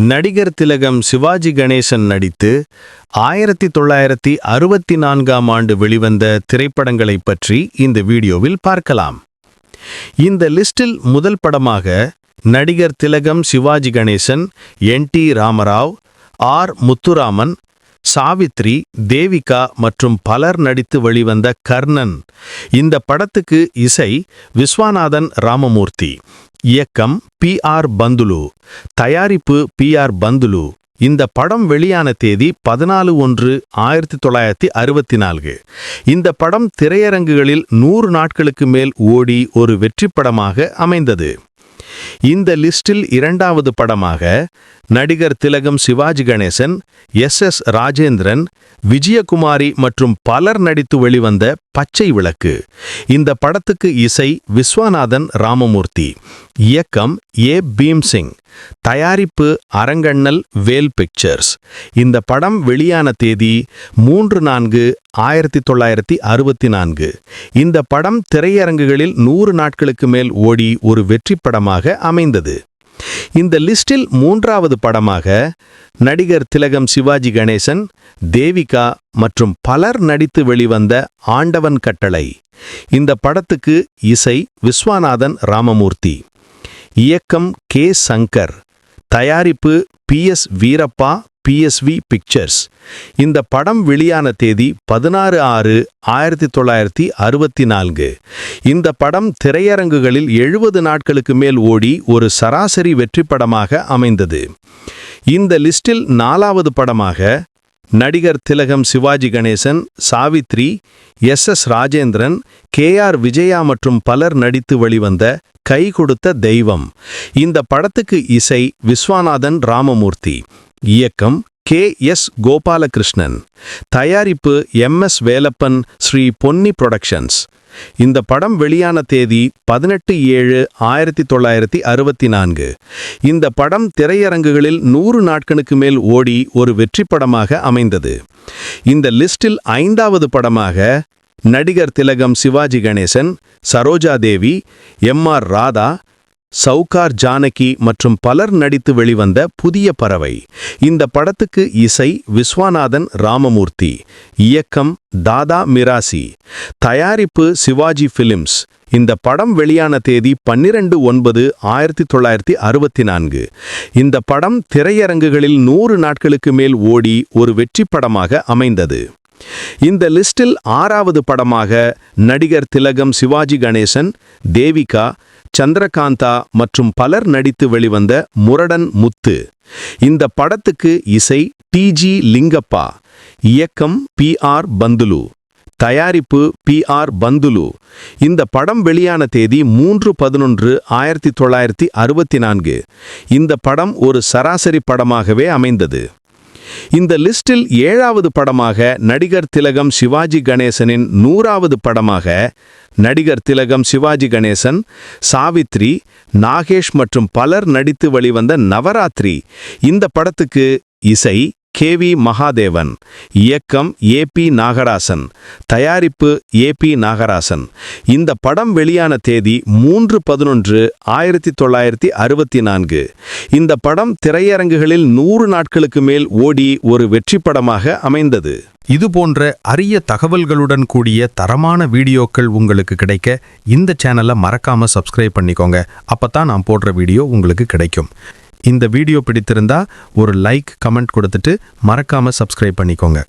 நடிகர் திலகம் சிவாஜி கணேசன் நடித்து ஆயிரத்தி தொள்ளாயிரத்தி அறுபத்தி நான்காம் ஆண்டு வெளிவந்த திரைப்படங்களைப் பற்றி இந்த வீடியோவில் பார்க்கலாம். இந்த லிஸ்டில் முதல் படமாக நடிகர் திலகம் Sivaji Ganesan N T Rama Rao R Muthuraman Savitri Devika மற்றும் பலர் நடித்து வெளிவந்த கர்ணன். இந்த படத்துக்கு இசை விஸ்வநாதன் ராமமூர்த்தி. இயக்கம் பி ஆர் பந்துலு. தயாரிப்பு பி ஆர் பந்துலு. இந்த படம் வெளியான தேதி பதினாலு ஒன்று ஆயிரத்தி தொள்ளாயிரத்தி அறுபத்தி நான்கு இந்த படம் திரையரங்குகளில் நூறு நாட்களுக்கு மேல் ஓடி ஒரு வெற்றி படமாக அமைந்தது. இந்த லிஸ்டில் இரண்டாவது படமாக நடிகர் திலகம் சிவாஜி கணேசன் எஸ் எஸ் ராஜேந்திரன் விஜயகுமாரி மற்றும் பலர் நடித்து வெளிவந்த பச்சை விளக்கு. இந்த படத்துக்கு இசை விஸ்வநாதன் ராமமூர்த்தி. இயக்கம் ஏ பீம்சிங். தயாரிப்பு அரங்கண்ணல் வேல் பிக்சர்ஸ். இந்த படம் வெளியான தேதி மூன்று நான்கு ஆயிரத்தி தொள்ளாயிரத்தி அறுபத்தி நான்கு. இந்த படம் திரையரங்குகளில் நூறு நாட்களுக்கு மேல் ஓடி ஒரு வெற்றி படமாக அமைந்தது. இந்த லிஸ்டில் மூன்றாவது படமாக நடிகர் திலகம் சிவாஜி கணேசன் தேவிகா மற்றும் பலர் நடித்து வெளிவந்த ஆண்டவன் கட்டளை. இந்த படத்துக்கு இசை விஸ்வநாதன் ராமமூர்த்தி இயக்கம் கே சங்கர் தயாரிப்பு P S Veerappa P S V pictures இந்த படம் வெளியான தேதி பதினாறு ஆறு ஆயிரத்தி தொள்ளாயிரத்தி அறுபத்தி நான்கு. இந்த படம் திரையரங்குகளில் எழுபது நாட்களுக்கு மேல் ஓடி ஒரு சராசரி வெற்றி படமாக அமைந்தது. இந்த லிஸ்டில் நாலாவது படமாக நடிகர் திலகம் Sivaji Ganesan Savitri S S Rajendran K R Vijaya மற்றும் பலர் நடித்து வெளிவந்த கை கொடுத்த தெய்வம். இந்த படத்துக்கு இசை விஸ்வநாதன் ராமமூர்த்தி. இயக்கம் கே எஸ் கோபாலகிருஷ்ணன். தயாரிப்பு M S Velappan Sri Ponni productions இந்த படம் வெளியான தேதி பதினெட்டு ஏழு ஆயிரத்தி தொள்ளாயிரத்தி அறுபத்தி நான்கு இந்த படம் திரையரங்குகளில் நூறு நாட்களுக்கு மேல் ஓடி ஒரு வெற்றி படமாக அமைந்தது. இந்த லிஸ்டில் ஐந்தாவது படமாக நடிகர் திலகம் சிவாஜி கணேசன் சரோஜா தேவி எம் ஆர் ராதா சவுகார் ஜானகி மற்றும் பலர் நடித்து வெளிவந்த புதிய பறவை. இந்த படத்துக்கு இசை விஸ்வநாதன் ராமமூர்த்தி இயக்கம் தாதா மிராசி தயாரிப்பு சிவாஜி பிலிம்ஸ் இந்த படம் வெளியான தேதி பன்னிரண்டு ஒன்பது ஆயிரத்தி தொள்ளாயிரத்தி அறுபத்தி நான்கு. இந்த படம் திரையரங்குகளில் நூறு நாட்களுக்கு மேல் ஓடி ஒரு வெற்றி படமாக அமைந்தது. இந்த லிஸ்டில் ஆறாவது படமாக நடிகர் திலகம் சிவாஜி கணேசன் தேவிகா சந்திரகாந்தா மற்றும் பலர் நடித்து வெளிவந்த முரடன் முத்து. இந்த படத்துக்கு இசை டி ஜி லிங்கப்பா இயக்கம் பி ஆர் பந்துலு தயாரிப்பு பி ஆர் பந்துலு. இந்த படம் வெளியான தேதி மூன்று பதினொன்று ஆயிரத்தி தொள்ளாயிரத்தி அறுபத்தி நான்கு. இந்த படம் ஒரு சராசரி படமாகவே அமைந்தது. இந்த லிஸ்டில் ஏழாவது படமாக நடிகர் திலகம் சிவாஜி கணேசனின் நூறாவது படமாக நடிகர் திலகம் சிவாஜி கணேசன் சாவித்ரி நாகேஷ் மற்றும் பலர் நடித்து வெளிவந்த நவராத்திரி. இந்த படத்துக்கு இசை கே வி மகாதேவன். இயக்கம் ஏ பி நாகராசன். தயாரிப்பு ஏ பி நாகராசன். இந்த படம் வெளியான தேதி மூன்று பதினொன்று ஆயிரத்தி தொள்ளாயிரத்தி அறுபத்தி நான்கு. இந்த படம் திரையரங்குகளில் நூறு நாட்களுக்கு மேல் ஓடி ஒரு வெற்றி படமாக அமைந்தது. இது போன்ற அரிய தகவல்களுடன் கூடிய தரமான வீடியோக்கள் உங்களுக்கு கிடைக்க இந்த சேனலை மறக்காம சப்ஸ்கிரைப் பண்ணிக்கோங்க. அப்பதான் நான் போடுற வீடியோ உங்களுக்கு கிடைக்கும். இந்த வீடியோ பிடித்திருந்தா ஒரு லைக் கமெண்ட் கொடுத்துட்டு மறக்காம சப்ஸ்கிரைப் பண்ணிக்கோங்க.